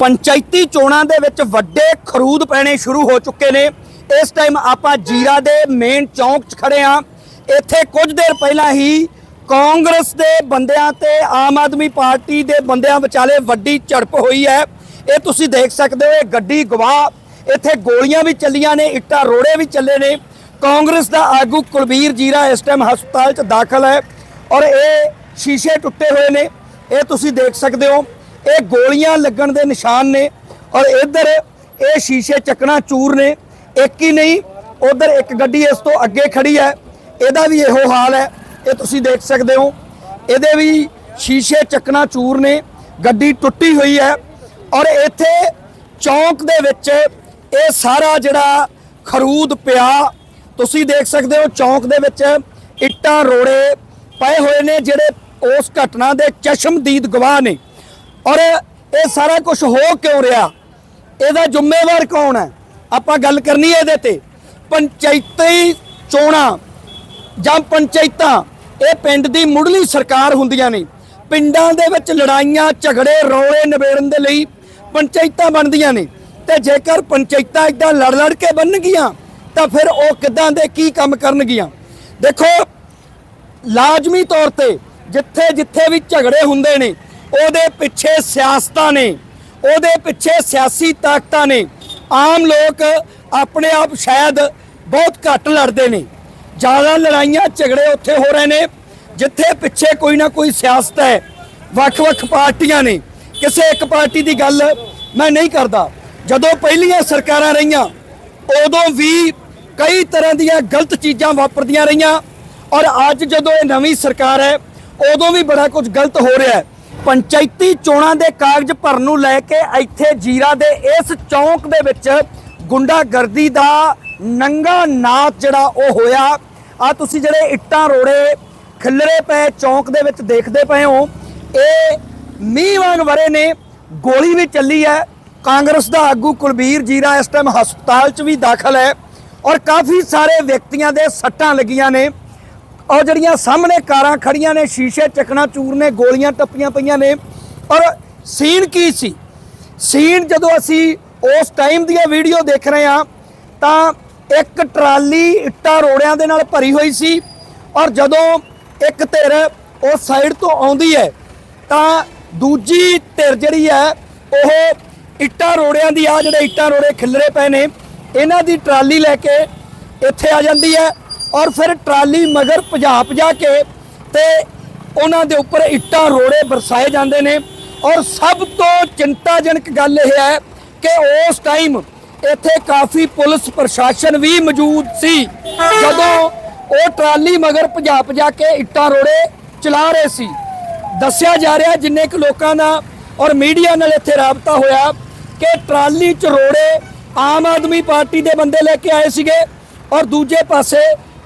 ਪੰਚਾਇਤੀ ਚੋਣਾਂ ਦੇ ਵਿੱਚ ਵੱਡੇ ਖਰੂਦ ਪੈਣੇ ਸ਼ੁਰੂ ਹੋ ਚੁੱਕੇ ਨੇ। ਇਸ ਟਾਈਮ ਆਪਾਂ ਜੀਰਾ ਦੇ ਮੇਨ ਚੌਂਕ 'ਚ ਖੜੇ ਆ ਇੱਥੇ ਕੁਝ ਦੇਰ ਪਹਿਲਾਂ ਹੀ ਕਾਂਗਰਸ ਦੇ ਬੰਦਿਆਂ ਤੇ ਆਮ ਆਦਮੀ ਪਾਰਟੀ ਦੇ ਬੰਦਿਆਂ ਵਿਚਾਲੇ ਵੱਡੀ ਝੜਪ ਹੋਈ ਹੈ। ਇਹ ਤੁਸੀਂ ਦੇਖ ਸਕਦੇ ਹੋ, ਇਹ ਗੱਡੀ ਗਵਾਹ, ਇੱਥੇ ਗੋਲੀਆਂ ਵੀ ਚੱਲੀਆਂ ਨੇ, ਇੱਟਾਂ ਰੋੜੇ ਵੀ ਚੱਲੇ ਨੇ। ਕਾਂਗਰਸ ਦਾ ਆਗੂ ਕੁਲਬੀਰ ਜੀਰਾ ਇਸ ਟਾਈਮ ਹਸਪਤਾਲ 'ਚ ਦਾਖਲ ਹੈ ਔਰ ਇਹ ਸ਼ੀਸ਼ੇ ਟੁੱਟੇ ਹੋਏ ਨੇ। ਇਹ ਤੁਸੀਂ ਦੇਖ ਸਕਦੇ ਹੋ ਇਹ ਗੋਲੀਆਂ ਲੱਗਣ ਦੇ ਨਿਸ਼ਾਨ ਨੇ ਔਰ ਇੱਧਰ ਇਹ ਸ਼ੀਸ਼ੇ ਚੱਕਣਾ ਚੂਰ ਨੇ, ਇੱਕ ਹੀ ਨਹੀਂ, ਉਧਰ ਇੱਕ ਗੱਡੀ ਇਸ ਤੋਂ ਅੱਗੇ ਖੜੀ ਹੈ, ਇਹਦਾ ਵੀ ਇਹੋ ਹਾਲ ਹੈ, ਇਹ ਤੁਸੀਂ ਦੇਖ ਸਕਦੇ ਹੋ। ਇਹਦੇ ਵੀ ਸ਼ੀਸ਼ੇ ਚੱਕਣਾ ਚੂਰ ਨੇ, ਗੱਡੀ ਟੁੱਟੀ ਹੋਈ ਹੈ ਔਰ ਇੱਥੇ ਚੌਂਕ ਦੇ ਵਿੱਚ ਇਹ ਸਾਰਾ ਜਿਹੜਾ ਖਰੂਦ ਪਿਆ, ਤੁਸੀਂ ਦੇਖ ਸਕਦੇ ਹੋ ਚੌਂਕ ਦੇ ਵਿੱਚ ਇੱਟਾਂ ਰੋੜੇ ਪਏ ਹੋਏ ਨੇ ਜਿਹੜੇ ਉਸ ਘਟਨਾ ਦੇ ਚਸ਼ਮਦੀਦ ਗਵਾਹ ਨੇ। ਔਰ ਇਹ ਸਾਰਾ ਕੁਝ ਹੋ ਕਿਉਂ ਰਿਹਾ? ਇਹਦਾ ਜ਼ਿੰਮੇਵਾਰ ਕੌਣ ਹੈ? ਆਪਾਂ ਗੱਲ ਕਰਨੀ ਹੈ ਇਹਦੇ ਤੇ। ਪੰਚਾਇਤੀ ਚੋਣਾਂ ਜਾਂ ਪੰਚਾਇਤਾਂ, ਇਹ ਪਿੰਡ ਦੀ ਮੁੱਢਲੀ ਸਰਕਾਰ ਹੁੰਦੀਆਂ ਨੇ। ਪਿੰਡਾਂ ਦੇ ਵਿੱਚ ਲੜਾਈਆਂ, ਝਗੜੇ, ਰੌਲੇ ਨਿਬੇੜਨ ਦੇ ਲਈ ਪੰਚਾਇਤਾਂ ਬਣਦੀਆਂ ਨੇ। ਤੇ ਜੇਕਰ ਪੰਚਾਇਤਾਂ ਇਦਾਂ ਲੜ ਲੜ ਕੇ ਬਣਨਗੀਆਂ, ਤਾਂ ਫਿਰ ਉਹ ਕਿਦਾਂ ਦੇ ਕੀ ਕੰਮ ਕਰਨਗੀਆਂ? ਦੇਖੋ, ਲਾਜ਼ਮੀ ਤੌਰ ਤੇ ਜਿੱਥੇ ਜਿੱਥੇ ਵੀ ਝਗੜੇ ਹੁੰਦੇ ਨੇ ਉਹਦੇ ਪਿੱਛੇ ਸਿਆਸਤਾਂ ਨੇ, ਉਹਦੇ ਪਿੱਛੇ ਸਿਆਸੀ ਤਾਕਤਾਂ ਨੇ। ਆਮ ਲੋਕ ਆਪਣੇ ਆਪ ਸ਼ਾਇਦ ਬਹੁਤ ਘੱਟ ਲੜਦੇ ਨੇ। ਜ਼ਿਆਦਾ ਲੜਾਈਆਂ ਝਗੜੇ ਉੱਥੇ ਹੋ ਰਹੇ ਨੇ, ਜਿੱਥੇ ਪਿੱਛੇ ਕੋਈ ਨਾ ਕੋਈ ਸਿਆਸਤ ਹੈ। ਵੱਖ-ਵੱਖ ਪਾਰਟੀਆਂ ਨੇ। ਕਿਸੇ ਇੱਕ ਪਾਰਟੀ ਦੀ ਗੱਲ ਮੈਂ ਨਹੀਂ ਕਰਦਾ। ਜਦੋਂ ਪਹਿਲੀਆਂ ਸਰਕਾਰਾਂ ਰਹੀਆਂ, ਉਦੋਂ ਵੀ ਕਈ ਤਰ੍ਹਾਂ ਦੀਆਂ ਗਲਤ ਚੀਜ਼ਾਂ ਵਾਪਰਦੀਆਂ ਰਹੀਆਂ। ਔਰ ਅੱਜ ਜਦੋਂ ਇਹ ਨਵੀਂ ਸਰਕਾਰ ਹੈ, ਉਦੋਂ ਵੀ ਬੜਾ ਕੁਝ ਗਲਤ ਹੋ ਰਿਹਾ ਹੈ। ਪੰਚਾਇਤੀ ਚੋਣਾਂ ਦੇ ਕਾਗਜ਼ ਭਰਨ ਨੂੰ ਲੈ ਕੇ ਇੱਥੇ ਜੀਰਾ ਦੇ ਇਸ ਚੌਂਕ ਦੇ ਵਿੱਚ ਗੁੰਡਾਗਰਦੀ ਦਾ ਨੰਗਾ ਨਾਚ ਜਿਹੜਾ ਉਹ ਹੋਇਆ। ਆ ਤੁਸੀਂ ਜਿਹੜੇ ਇੱਟਾਂ ਰੋੜੇ ਖਿੱਲਰੇ ਪਏ ਚੌਂਕ ਦੇ ਵਿੱਚ ਦੇਖਦੇ ਪਏ ਹੋ। ਇਹ ਮੀਂਹ ਵਾਂਗ ਵਰੇ ਨੇ, ਗੋਲੀ ਵੀ ਚੱਲੀ ਹੈ। ਕਾਂਗਰਸ ਦਾ ਆਗੂ ਕੁਲਬੀਰ ਜੀਰਾ ਇਸ ਟਾਈਮ ਹਸਪਤਾਲ 'ਚ ਵੀ ਦਾਖਲ ਹੈ ਔਰ ਕਾਫੀ ਸਾਰੇ ਵਿਅਕਤੀਆਂ ਦੇ ਸੱਟਾਂ ਲੱਗੀਆਂ ਨੇ। ਔਰ ਜਿਹੜੀਆਂ ਸਾਹਮਣੇ ਕਾਰਾਂ ਖੜੀਆਂ ਨੇ, ਸ਼ੀਸ਼ੇ, ਚੱਕਣਾ, ਚੂਰ ਨੇ, ਗੋਲੀਆਂ ਟੱਪੀਆਂ ਪਈਆਂ ਨੇ। ਔਰ ਸੀਨ ਕੀ ਸੀ? ਸੀਨ ਜਦੋਂ ਅਸੀਂ ਉਸ ਟਾਈਮ ਦੀਆਂ ਵੀਡੀਓ ਦੇਖ ਰਹੇ ਹਾਂ, ਤਾਂ ਇੱਕ ਟਰਾਲੀ ਇੱਟਾਂ ਰੋੜਿਆਂ ਦੇ ਨਾਲ ਭਰੀ ਹੋਈ ਸੀ। ਔਰ ਜਦੋਂ ਇੱਕ ਧਿਰ ਉਸ ਸਾਈਡ ਤੋਂ ਆਉਂਦੀ ਹੈ, ਤਾਂ ਦੂਜੀ ਧਿਰ ਜਿਹੜੀ ਹੈ, ਉਹ ਇੱਟਾਂ ਰੋੜਿਆਂ ਦੀ ਆ ਜਿਹੜੇ ਇੱਟਾਂ ਰੋੜੇ ਖਿਲਰੇ ਪਏ ਨੇ, ਇਹਨਾਂ ਦੀ ਟਰਾਲੀ ਲੈ ਕੇ ਇੱਥੇ ਆ ਜਾਂਦੀ ਹੈ। ਔਰ ਫਿਰ ਟਰਾਲੀ ਮਗਰ ਭਜਾ ਭਜਾ ਕੇ ਤੇ ਉਹਨਾਂ ਦੇ ਉੱਪਰ ਇੱਟਾਂ, ਰੋੜੇ ਵਰਸਾਏ ਜਾਂਦੇ ਨੇ। ਔਰ ਸਭ ਤੋਂ ਚਿੰਤਾਜਨਕ ਗੱਲ ਇਹ ਹੈ ਕਿ ਉਸ ਟਾਈਮ ਇੱਥੇ ਕਾਫੀ ਪੁਲਿਸ ਪ੍ਰਸ਼ਾਸਨ ਵੀ ਮੌਜੂਦ ਸੀ। ਜਦੋਂ ਉਹ ਟਰਾਲੀ ਮਗਰ ਭਜਾ ਭਜਾ ਕੇ ਇੱਟਾਂ, ਰੋੜੇ ਚਲਾ ਰਹੇ ਸੀ। ਦੱਸਿਆ ਜਾ ਰਿਹਾ ਜਿੰਨੇ ਕੁ ਲੋਕਾਂ ਦਾ ਔਰ ਮੀਡੀਆ ਨਾਲ ਇੱਥੇ ਰਾਬਤਾ ਹੋਇਆ ਕਿ ਟਰਾਲੀ ਚ ਰੋੜੇ ਆਮ ਆਦਮੀ ਪਾਰਟੀ ਦੇ ਬੰਦੇ ਲੈ ਕੇ ਆਏ ਸੀਗੇ ਔਰ ਦੂਜੇ ਪਾਸੇ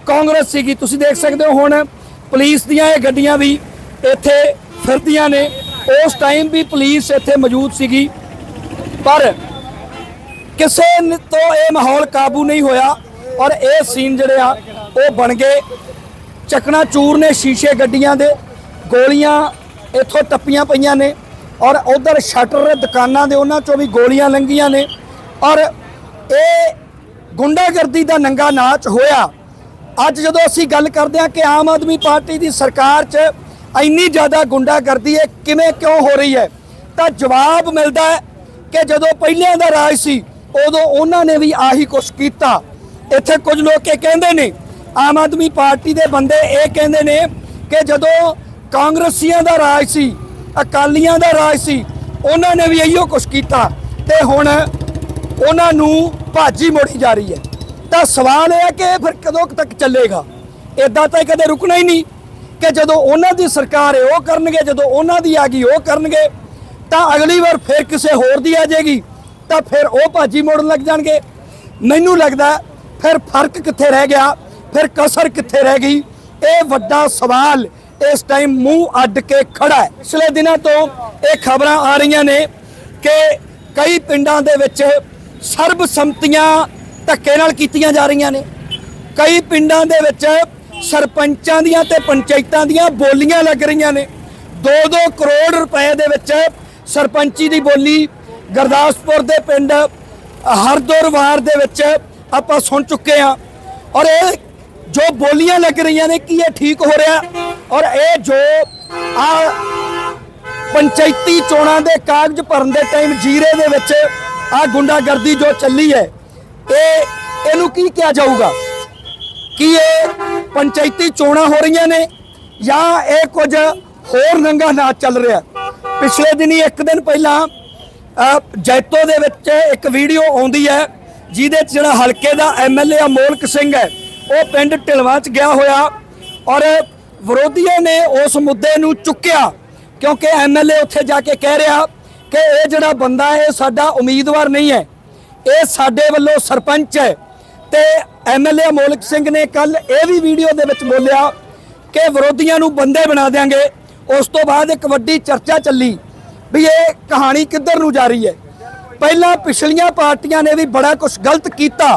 ਕਾਂਗਰਸ ਸੀਗੀ, ਤੁਸੀਂ ਦੇਖ ਸਕਦੇ ਹੋ ਹੁਣ ਪੁਲਿਸ ਦੀਆਂ ਇਹ ਗੱਡੀਆਂ ਵੀ ਇੱਥੇ ਫਿਰਦੀਆਂ ਨੇ। ਉਸ ਟਾਈਮ ਵੀ ਪੁਲਿਸ ਇੱਥੇ ਮੌਜੂਦ ਸੀਗੀ, ਪਰ ਕਿਸੇ ਤੋਂ ਇਹ ਮਾਹੌਲ ਕਾਬੂ ਨਹੀਂ ਹੋਇਆ ਔਰ ਇਹ ਸੀਨ ਜਿਹੜੇ ਆ, ਉਹ ਬਣ ਗਏ। ਚੱਕਣਾ ਚੂਰ ਨੇ ਸ਼ੀਸ਼ੇ ਗੱਡੀਆਂ ਦੇ, ਗੋਲੀਆਂ ਇੱਥੋਂ ਟੱਪੀਆਂ ਪਈਆਂ ਨੇ ਔਰ ਉਧਰ ਸ਼ਟਰ ਦੁਕਾਨਾਂ ਦੇ ਉਹਨਾਂ ਚੋਂ ਵੀ ਗੋਲੀਆਂ ਲੰਗੀਆਂ ਨੇ। ਔਰ ਇਹ ਗੁੰਡਾਗਰਦੀ ਦਾ ਨੰਗਾ ਨਾਚ ਹੋਇਆ। ਅੱਜ ਜਦੋਂ ਅਸੀਂ ਗੱਲ ਕਰਦੇ ਹਾਂ ਕਿ ਆਮ ਆਦਮੀ ਪਾਰਟੀ ਦੀ ਸਰਕਾਰ 'ਚ ਇੰਨੀ ਜ਼ਿਆਦਾ ਗੁੰਡਾਗਰਦੀ ਹੈ, ਕਿਵੇਂ ਕਿਉਂ ਹੋ ਰਹੀ ਹੈ? ਤਾਂ ਜਵਾਬ ਮਿਲਦਾ ਹੈ ਕਿ ਜਦੋਂ ਪਹਿਲਿਆਂ ਦਾ ਰਾਜ ਸੀ, ਉਦੋਂ ਉਹਨਾਂ ਨੇ ਵੀ ਆਹੀ ਕੁਛ ਕੀਤਾ। ਇੱਥੇ ਕੁਝ ਲੋਕ ਇਹ ਕਹਿੰਦੇ ਨੇ, ਆਮ ਆਦਮੀ ਪਾਰਟੀ ਦੇ ਬੰਦੇ ਇਹ ਕਹਿੰਦੇ ਨੇ ਕਿ ਜਦੋਂ ਕਾਂਗਰਸੀਆਂ ਦਾ ਰਾਜ ਸੀ, ਅਕਾਲੀਆਂ ਦਾ ਰਾਜ ਸੀ, ਉਹਨਾਂ ਨੇ ਵੀ ਇਹੀਓ ਕੁਛ ਕੀਤਾ ਤੇ ਹੁਣ ਉਹਨਾਂ ਨੂੰ ਭਾਜੀ ਮੋੜੀ ਜਾ ਰਹੀ ਹੈ। ਤਾਂ ਸਵਾਲ ਇਹ ਹੈ ਕਿ ਇਹ ਫਿਰ ਕਦੋਂ ਤੱਕ ਚੱਲੇਗਾ? ਇਦਾਂ ਤਾਂ ਇਹ ਕਦੇ ਰੁਕਣਾ ਹੀ ਨਹੀਂ ਕਿ ਜਦੋਂ ਉਹਨਾਂ ਦੀ ਸਰਕਾਰ ਹੈ ਉਹ ਕਰਨਗੇ, ਜਦੋਂ ਉਹਨਾਂ ਦੀ ਆ ਗਈ ਉਹ ਕਰਨਗੇ, ਤਾਂ ਅਗਲੀ ਵਾਰ ਫਿਰ ਕਿਸੇ ਹੋਰ ਦੀ ਆ ਜਾਏਗੀ, ਤਾਂ ਫਿਰ ਉਹ ਭਾਜੀ ਮੋੜਨ ਲੱਗ ਜਾਣਗੇ। ਮੈਨੂੰ ਲੱਗਦਾ ਫਿਰ ਫ਼ਰਕ ਕਿੱਥੇ ਰਹਿ ਗਿਆ, ਫਿਰ ਕਸਰ ਕਿੱਥੇ ਰਹਿ ਗਈ? ਇਹ ਵੱਡਾ ਸਵਾਲ ਇਸ ਟਾਈਮ ਮੂੰਹ ਅੱਡ ਕੇ ਖੜਾ ਹੈ। ਪਿਛਲੇ ਦਿਨਾਂ ਤੋਂ ਇਹ ਖਬਰਾਂ ਆ ਰਹੀਆਂ ਨੇ ਕਿ ਕਈ ਪਿੰਡਾਂ ਦੇ ਵਿੱਚ ਸਰਬਸੰਮਤੀਆਂ ਧੱਕੇ ਨਾਲ ਕੀਤੀਆਂ ਜਾ ਰਹੀਆਂ ਨੇ। ਕਈ ਪਿੰਡਾਂ ਦੇ ਵਿੱਚ ਸਰਪੰਚਾਂ ਦੀਆਂ ਤੇ ਪੰਚਾਇਤਾਂ ਦੀਆਂ ਬੋਲੀਆਂ ਲੱਗ ਰਹੀਆਂ ਨੇ। 2-2 ਕਰੋੜ ਰੁਪਏ ਦੇ ਵਿੱਚ ਸਰਪੰਚੀ ਦੀ ਬੋਲੀ ਗੁਰਦਾਸਪੁਰ ਦੇ ਪਿੰਡ ਹਰਦੋਰਵਾਰ ਦੇ ਵਿੱਚ ਆਪਾਂ ਸੁਣ ਚੁੱਕੇ ਆ ਔਰ ਇਹ ਜੋ ਬੋਲੀਆਂ ਲੱਗ ਰਹੀਆਂ ਨੇ, ਕੀ ਇਹ ਠੀਕ ਹੋ ਰਿਹਾ? ਔਰ ਇਹ ਜੋ ਆ ਪੰਚਾਇਤੀ ਚੋਣਾਂ ਦੇ ਕਾਗਜ਼ ਭਰਨ ਦੇ ਟਾਈਮ ਜੀਰੇ ਦੇ ਵਿੱਚ ਆ ਗੁੰਡਾਗਰਦੀ ਜੋ ਚੱਲੀ ਹੈ ਇਹ ਇਹਨੂੰ ਕੀ ਕਿਹਾ ਜਾਊਗਾ? ਕੀ ਇਹ ਪੰਚਾਇਤੀ ਚੋਣਾਂ ਹੋ ਰਹੀਆਂ ਨੇ ਜਾਂ ਇਹ ਕੁਝ ਹੋਰ ਨੰਗਾ ਨਾਚ ਚੱਲ ਰਿਹਾ? ਪਿਛਲੇ ਦਿਨੀ ਇੱਕ ਦਿਨ ਪਹਿਲਾਂ ਜੈਤੋ ਦੇ ਵਿੱਚ ਇੱਕ ਵੀਡੀਓ ਆਉਂਦੀ ਹੈ, ਜਿਹਦੇ 'ਚ ਜਿਹੜਾ ਹਲਕੇ ਦਾ ਐਮਐਲਏ ਅਮੋਲਕ ਸਿੰਘ ਹੈ, ਉਹ ਪਿੰਡ ਢਿਲਵਾਂ 'ਚ ਗਿਆ ਹੋਇਆ ਔਰ ਵਿਰੋਧੀਆਂ ਨੇ ਉਸ ਮੁੱਦੇ ਨੂੰ ਚੁੱਕਿਆ ਕਿਉਂਕਿ ਐਮਐਲਏ ਉੱਥੇ ਜਾ ਕੇ ਕਹਿ ਰਿਹਾ ਕਿ ਇਹ ਜਿਹੜਾ ਬੰਦਾ ਹੈ, ਇਹ ਸਾਡਾ ਉਮੀਦਵਾਰ ਨਹੀਂ ਹੈ। ਇਹ ਸਾਡੇ ਵੱਲੋਂ ਸਰਪੰਚ ਹੈ ਤੇ ਐਮਐਲਏ ਅਮੋਲਕ ਸਿੰਘ ਨੇ ਕੱਲ ਇਹ ਵੀ ਵੀਡੀਓ ਦੇ ਵਿੱਚ ਬੋਲਿਆ ਕਿ ਵਿਰੋਧੀਆਂ ਨੂੰ ਬੰਦੇ ਬਣਾ ਦੇਾਂਗੇ ਉਸ ਤੋਂ ਬਾਅਦ ਇੱਕ ਵੱਡੀ ਚਰਚਾ ਚੱਲੀ ਵੀ ਇਹ ਕਹਾਣੀ ਕਿੱਧਰ ਨੂੰ ਜਾ ਰਹੀ ਹੈ। ਪਹਿਲਾਂ ਪਿਛਲੀਆਂ ਪਾਰਟੀਆਂ ਨੇ ਵੀ ਬੜਾ ਕੁਝ ਗਲਤ ਕੀਤਾ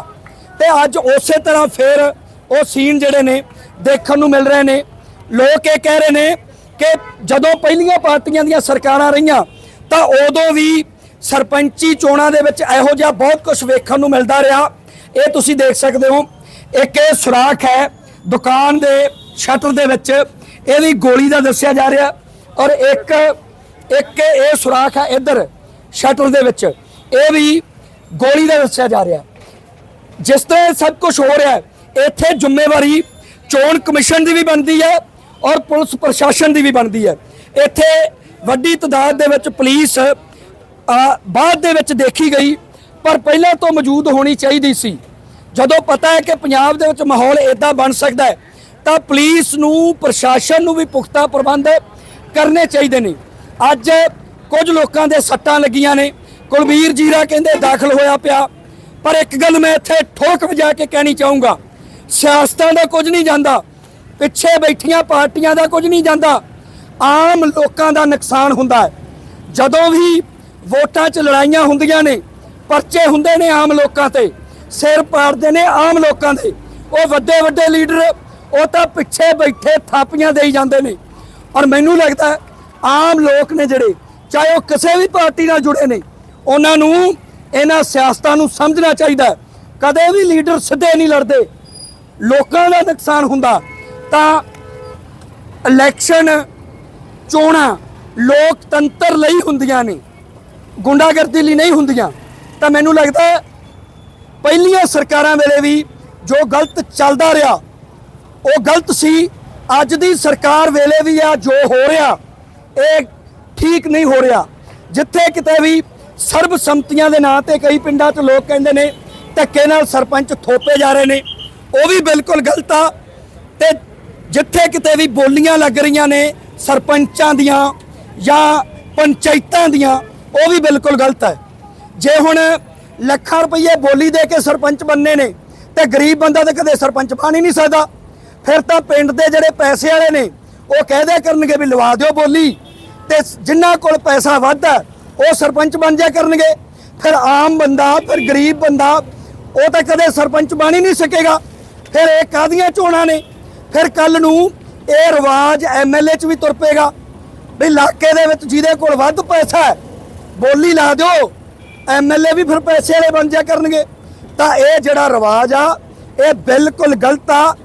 ਤੇ ਅੱਜ ਉਸੇ ਤਰ੍ਹਾਂ ਫੇਰ ਉਹ ਸੀਨ ਜਿਹੜੇ ਨੇ ਦੇਖਣ ਨੂੰ ਮਿਲ ਰਹੇ ਨੇ। ਲੋਕ ਇਹ ਕਹਿ ਰਹੇ ਨੇ ਕਿ ਜਦੋਂ ਪਹਿਲੀਆਂ ਪਾਰਟੀਆਂ ਦੀਆਂ ਸਰਕਾਰਾਂ ਰਹੀਆਂ ਤਾਂ ਉਦੋਂ ਵੀ ਸਰਪੰਚੀ ਚੋਣਾਂ ਦੇ ਵਿੱਚ ਇਹੋ ਜਿਹਾ ਬਹੁਤ ਕੁਝ ਵੇਖਣ ਨੂੰ ਮਿਲਦਾ ਰਿਹਾ। ਇਹ ਤੁਸੀਂ ਦੇਖ ਸਕਦੇ ਹੋ। ਇੱਕ ਇਹ ਸੁਰਾਖ ਹੈ, ਦੁਕਾਨ ਦੇ ਸ਼ਟਰ ਦੇ ਵਿੱਚ ਇਹ ਵੀ ਗੋਲੀ ਦਾ ਦੱਸਿਆ ਜਾ ਰਿਹਾ। ਔਰ ਇੱਕ ਇੱਕ ਇਹ ਸੁਰਾਖ ਹੈ ਇੱਧਰ ਸ਼ਟਰ ਦੇ ਵਿੱਚ। ਇਹ ਵੀ ਗੋਲੀ ਦਾ ਦੱਸਿਆ ਜਾ ਰਿਹਾ। ਜਿਸ ਤਰ੍ਹਾਂ ਇਹ ਸਭ ਕੁਝ ਹੋ ਰਿਹਾ ਇੱਥੇ ਜ਼ਿੰਮੇਵਾਰੀ ਚੋਣ ਕਮਿਸ਼ਨ ਦੀ ਵੀ ਬਣਦੀ ਹੈ ਔਰ ਪੁਲਿਸ ਪ੍ਰਸ਼ਾਸਨ ਦੀ ਵੀ ਬਣਦੀ ਹੈ। ਇੱਥੇ ਵੱਡੀ ਤਦਾਦ ਦੇ ਵਿੱਚ ਪੁਲਿਸ ਬਾਅਦ ਦੇ ਵਿੱਚ ਦੇਖੀ ਗਈ, ਪਰ ਪਹਿਲਾਂ ਤੋਂ ਮੌਜੂਦ ਹੋਣੀ ਚਾਹੀਦੀ ਸੀ। ਜਦੋਂ ਪਤਾ ਹੈ ਕਿ ਪੰਜਾਬ ਦੇ ਵਿੱਚ ਮਾਹੌਲ ਇਦਾਂ ਬਣ ਸਕਦਾ ਹੈ, ਤਾਂ ਪੁਲਿਸ ਨੂੰ, ਪ੍ਰਸ਼ਾਸਨ ਨੂੰ ਵੀ ਪੁਖਤਾ ਪ੍ਰਬੰਧ ਕਰਨੇ ਚਾਹੀਦੇ ਨੇ। ਅੱਜ ਕੁਝ ਲੋਕਾਂ ਦੇ ਸੱਟਾਂ ਲੱਗੀਆਂ ਨੇ। ਕੁਲਵੀਰ ਜੀਰਾ ਕਹਿੰਦੇ ਦਾਖਲ ਹੋਇਆ ਪਿਆ। ਪਰ ਇੱਕ ਗੱਲ ਮੈਂ ਇੱਥੇ ਠੋਕ ਵਜਾ ਕੇ ਕਹਿਣੀ ਚਾਹੂੰਗਾ, ਸਿਆਸਤਾਂ ਦਾ ਕੁਝ ਨਹੀਂ ਜਾਂਦਾ, ਪਿੱਛੇ ਬੈਠੀਆਂ ਪਾਰਟੀਆਂ ਦਾ ਕੁਝ ਨਹੀਂ ਜਾਂਦਾ। ਆਮ ਲੋਕਾਂ ਦਾ ਨੁਕਸਾਨ ਹੁੰਦਾ ਹੈ। ਜਦੋਂ ਵੀ ਵੋਟਾਂ 'ਚ ਲੜਾਈਆਂ ਹੁੰਦੀਆਂ ਨੇ, ਪਰਚੇ ਹੁੰਦੇ ਨੇ ਆਮ ਲੋਕਾਂ ਤੇ, ਸਿਰ ਪਾੜਦੇ ਨੇ ਆਮ ਲੋਕਾਂ ਦੇ। ਉਹ ਵੱਡੇ ਵੱਡੇ ਲੀਡਰ, ਉਹ ਤਾਂ ਪਿੱਛੇ ਬੈਠੇ ਥਾਪੀਆਂ ਦੇਈ ਜਾਂਦੇ ਨੇ। ਔਰ ਮੈਨੂੰ ਲੱਗਦਾ ਆਮ ਲੋਕ ਨੇ ਜਿਹੜੇ, ਚਾਹੇ ਉਹ ਕਿਸੇ ਵੀ ਪਾਰਟੀ ਨਾਲ ਜੁੜੇ ਨੇ, ਉਹਨਾਂ ਨੂੰ ਇਹਨਾਂ ਸਿਆਸਤਾਂ ਨੂੰ ਸਮਝਣਾ ਚਾਹੀਦਾ। ਕਦੇ ਵੀ ਲੀਡਰ ਸਿੱਧੇ ਨਹੀਂ ਲੜਦੇ। ਲੋਕਾਂ ਦਾ ਨੁਕਸਾਨ ਹੁੰਦਾ। ਤਾਂ ਇਲੈਕਸ਼ਨ ਚੋਣਾਂ ਲੋਕਤੰਤਰ ਲਈ ਹੁੰਦੀਆਂ ਨੇ। ਗੁੰਡਾਗਰਦੀ ਲਈ ਨਹੀਂ ਹੁੰਦੀਆਂ। ਤਾਂ ਮੈਨੂੰ ਲੱਗਦਾ ਪਹਿਲੀਆਂ ਸਰਕਾਰਾਂ ਵੇਲੇ ਵੀ ਜੋ ਗਲਤ ਚੱਲਦਾ ਰਿਹਾ, ਉਹ ਗਲਤ ਸੀ। ਅੱਜ ਦੀ ਸਰਕਾਰ ਵੇਲੇ ਵੀ ਆ ਜੋ ਹੋ ਰਿਹਾ, ਇਹ ਠੀਕ ਨਹੀਂ ਹੋ ਰਿਹਾ। ਜਿੱਥੇ ਕਿਤੇ ਵੀ ਸਰਬਸੰਮਤੀਆਂ ਦੇ ਨਾਂ ਤੇ ਕਈ ਪਿੰਡਾਂ 'ਚ ਲੋਕ ਕਹਿੰਦੇ ਨੇ, ਧੱਕੇ ਨਾਲ ਸਰਪੰਚ ਥੋਪੇ ਜਾ ਰਹੇ ਨੇ, ਉਹ ਵੀ ਬਿਲਕੁਲ ਗਲਤ ਆ। ਤੇ ਜਿੱਥੇ ਕਿਤੇ ਵੀ ਬੋਲੀਆਂ ਲੱਗ ਰਹੀਆਂ ਨੇ ਸਰਪੰਚਾਂ ਦੀਆਂ ਜਾਂ ਪੰਚਾਇਤਾਂ ਦੀਆਂ ਉਹ ਵੀ ਬਿਲਕੁਲ ਗਲਤ ਹੈ। ਜੇ ਹੁਣ ਲੱਖਾਂ ਰੁਪਏ ਬੋਲੀ ਦੇ ਕੇ ਸਰਪੰਚ ਬੰਨੇ ਨੇ, ਤੇ ਗਰੀਬ ਬੰਦਾ ਤਾਂ ਕਦੇ ਸਰਪੰਚ ਬਣ ਹੀ ਨਹੀਂ ਸਕਦਾ। ਫਿਰ ਤਾਂ ਪਿੰਡ ਦੇ ਜਿਹੜੇ ਪੈਸੇ ਵਾਲੇ ਨੇ, ਉਹ ਕਹਿਦੇ ਕਰਨਗੇ ਵੀ ਲਵਾ ਦਿਓ ਬੋਲੀ। ਤੇ ਜਿਨ੍ਹਾਂ ਕੋਲ ਪੈਸਾ ਵੱਧ ਉਹ ਸਰਪੰਚ ਬਣ ਜਾ ਕਰਨਗੇ। ਫਿਰ ਆਮ ਬੰਦਾ, ਫਿਰ ਗਰੀਬ ਬੰਦਾ, ਉਹ ਤਾਂ ਕਦੇ ਸਰਪੰਚ ਬਣ ਹੀ ਨਹੀਂ ਸਕੇਗਾ। ਫਿਰ ਇਹ ਕਾਦੀਆਂ ਚੋਣਾਂ ਨੇ? ਫਿਰ ਕੱਲ ਨੂੰ ਇਹ ਰਿਵਾਜ ਐਮਐਲਏ ਚ ਵੀ ਤੁਰ ਪਏਗਾ। ਵੀ ਇਲਾਕੇ ਦੇ ਵਿੱਚ ਜਿਹਦੇ ਕੋਲ ਵੱਧ ਪੈਸਾ ਹੈ ਬੋਲੀ ਲਾ ਦਿਓ। ਐਮਐਲਏ ਵੀ ਫਿਰ ਪੈਸੇ ਵਾਲੇ ਬਣ ਜਾ ਕਰਨਗੇ। ਤਾਂ ਇਹ ਜਿਹੜਾ ਰਿਵਾਜ ਆ, ਇਹ ਬਿਲਕੁਲ ਗਲਤ ਆ।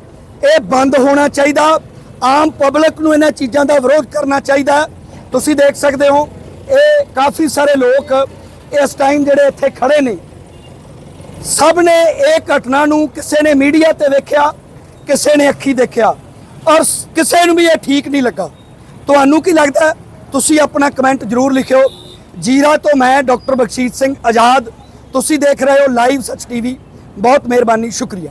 ਇਹ ਬੰਦ ਹੋਣਾ ਚਾਹੀਦਾ। ਆਮ ਪਬਲਿਕ ਨੂੰ ਇਹਨਾਂ ਚੀਜ਼ਾਂ ਦਾ ਵਿਰੋਧ ਕਰਨਾ ਚਾਹੀਦਾ। ਤੁਸੀਂ ਦੇਖ ਸਕਦੇ ਹੋ, ਇਹ ਕਾਫੀ ਸਾਰੇ ਲੋਕ ਇਸ ਟਾਈਮ ਜਿਹੜੇ ਇੱਥੇ ਖੜੇ ਨੇ। ਸਭ ਨੇ ਇਹ ਘਟਨਾ ਨੂੰ ਕਿਸੇ ਨੇ ਮੀਡੀਆ ਤੇ ਵੇਖਿਆ, ਕਿਸੇ ਨੇ ਅੱਖੀ ਦੇਖਿਆ। ਔਰ ਕਿਸੇ ਨੂੰ ਵੀ ਇਹ ਠੀਕ ਨਹੀਂ ਲੱਗਾ। ਤੁਹਾਨੂੰ ਕੀ ਲੱਗਦਾ? ਤੁਸੀਂ ਆਪਣਾ ਕਮੈਂਟ ਜ਼ਰੂਰ ਲਿਖਿਓ। ਜੀਰਾ ਤੋਂ ਮੈਂ ਡਾਕਟਰ ਬਖਸ਼ੀਤ ਸਿੰਘ ਆਜ਼ਾਦ। ਤੁਸੀਂ ਦੇਖ ਰਹੇ ਹੋ ਲਾਈਵ ਸੱਚ ਟੀਵੀ। ਬਹੁਤ ਮਿਹਰਬਾਨੀ, ਸ਼ੁਕਰੀਆ।